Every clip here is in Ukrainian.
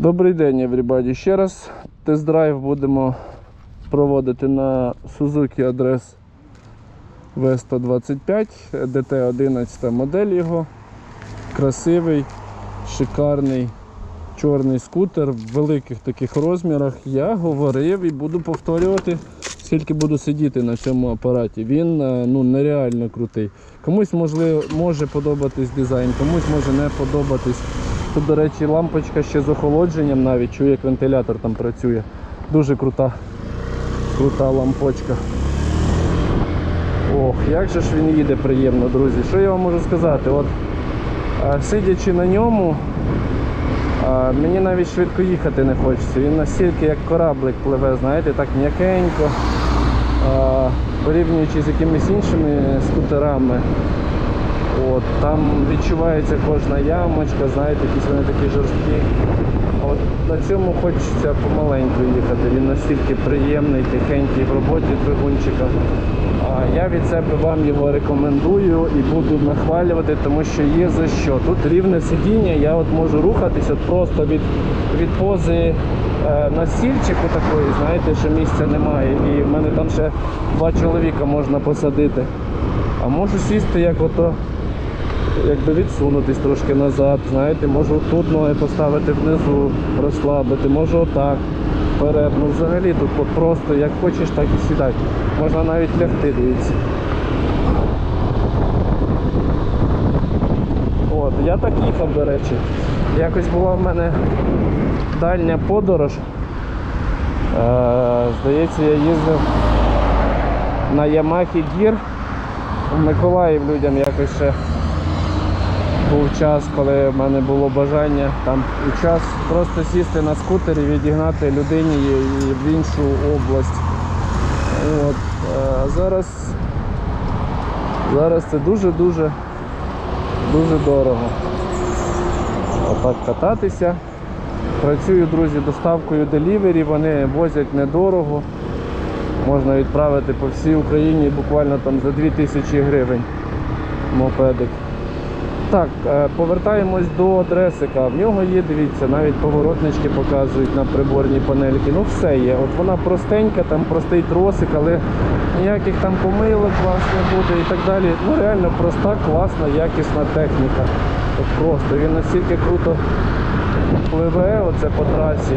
Добрий день, everybody. Ще раз тест-драйв будемо проводити на Suzuki Адрес V125, DT11 модель його. Красивий, шикарний чорний скутер в великих таких розмірах. Я говорив і буду повторювати, скільки буду сидіти на цьому апараті. Він е, ну, нереально крутий. Комусь можливо, може подобатись дизайн, комусь може не подобатись. Тут, до речі, лампочка ще з охолодженням навіть, чую, як вентилятор там працює. Дуже крута, крута лампочка. Ох, як же ж він їде приємно, друзі. Що я вам можу сказати? От, е, сидячи на ньому, е, мені навіть швидко їхати не хочеться. Він настільки як кораблик пливе, знаєте, так м'якенько. Е, Порівнюючи з якимись іншими скутерами, От, там відчувається кожна ямочка, знаєте, якісь вони такі жорсткі. От на цьому хочеться помаленьку їхати. Він настільки приємний, тихенький в роботі двигунчика. А я від себе вам його рекомендую і буду нахвалювати, тому що є за що. Тут рівне сидіння, я от можу рухатись от просто від, від пози е, на стільчику такої, знаєте, що місця немає. І в мене там ще два чоловіка можна посадити. А можу сісти як ото якби відсунутись трошки назад, знаєте, можу тут ноги поставити внизу, розслабити, можу отак, вперед. Ну взагалі тут просто як хочеш, так і сідай. Можна навіть лягти, дивіться. От, я так їхав, до речі. Якось була в мене дальня подорож. Е, здається, я їздив на Ямахі Гір. В Миколаїв людям якось ще був час, коли в мене було бажання там і час просто сісти на скутер і відігнати людині в іншу область. От. е, Зараз, зараз це дуже-дуже дуже дорого. Отак кататися. Працюю, друзі, доставкою делівері, вони возять недорого. Можна відправити по всій Україні буквально там за 2000 гривень мопедик. Так, е, повертаємось до адресика. В нього є, дивіться, навіть поворотнички показують на приборній панельки. Ну все є. От вона простенька, там простий тросик, але ніяких там помилок вас не буде і так далі. Ну реально проста, класна, якісна техніка. От просто він настільки круто пливе оце по трасі.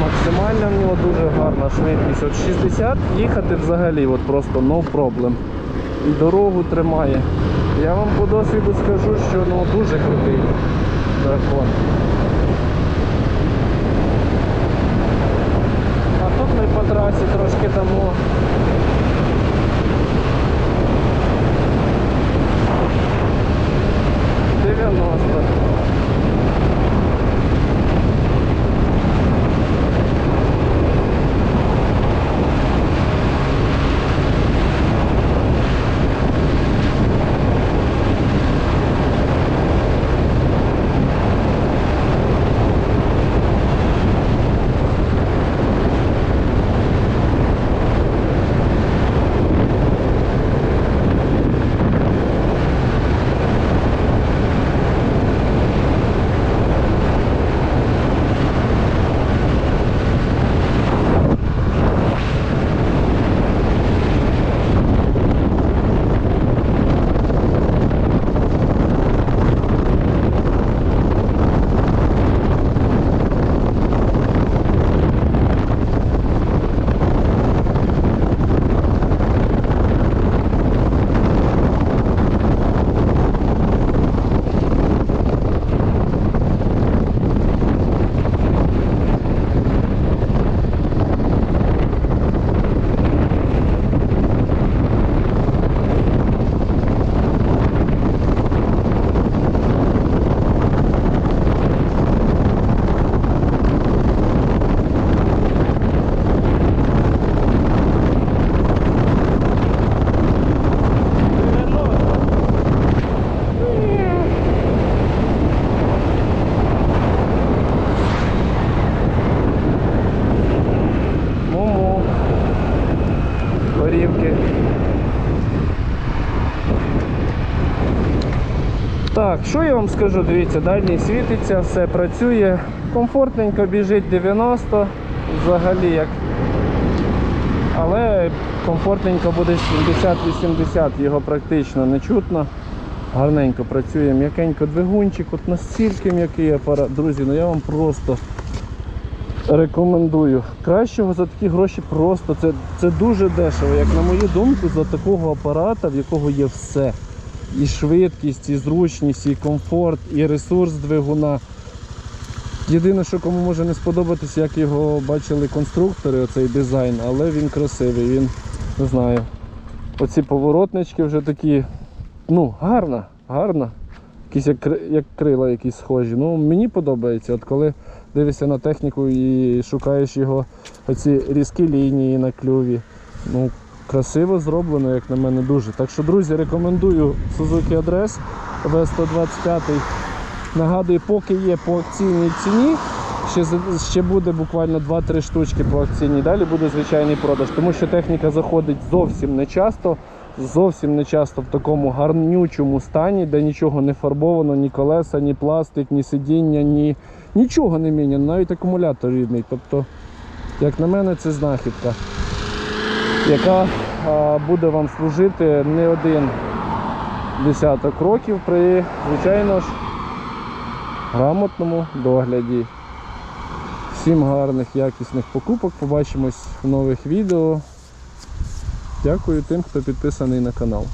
Максимальна в нього дуже гарна швидкість. От 60 їхати взагалі от просто no problem. І дорогу тримає. Я вам по досвіду скажу, що ну дуже крутий дракон. А тут ми по трасі трошки дамо. Що я вам скажу? Дивіться, дальній світиться, все працює. Комфортненько біжить 90 взагалі як. Але комфортненько буде 70-80, його практично не чутно. Гарненько працює, м'якенько двигунчик, от настільки м'який апарат. Друзі, ну я вам просто рекомендую. Кращого за такі гроші просто це, це дуже дешево. Як на мою думку, за такого апарата, в якого є все. І швидкість, і зручність, і комфорт, і ресурс двигуна. Єдине, що кому може не сподобатися, як його бачили конструктори, оцей дизайн, але він красивий, він не знаю. Оці поворотнички вже такі, ну, гарна, гарна. Якісь як, як крила якісь схожі. Ну, мені подобається. От коли дивишся на техніку і шукаєш його оці різкі лінії на клюві. Ну, красиво зроблено, як на мене, дуже. Так що, друзі, рекомендую Suzuki Address V125. Нагадую, поки є по акційній ціні, ще, ще буде буквально 2-3 штучки по акційній. Далі буде звичайний продаж, тому що техніка заходить зовсім не часто, зовсім не часто в такому гарнючому стані, де нічого не фарбовано, ні колеса, ні пластик, ні сидіння, ні нічого не міняно, навіть акумулятор рідний. Тобто, як на мене, це знахідка, яка буде вам служити не один десяток років при, звичайно ж, грамотному догляді. Всім гарних, якісних покупок. Побачимось в нових відео. Дякую тим, хто підписаний на канал.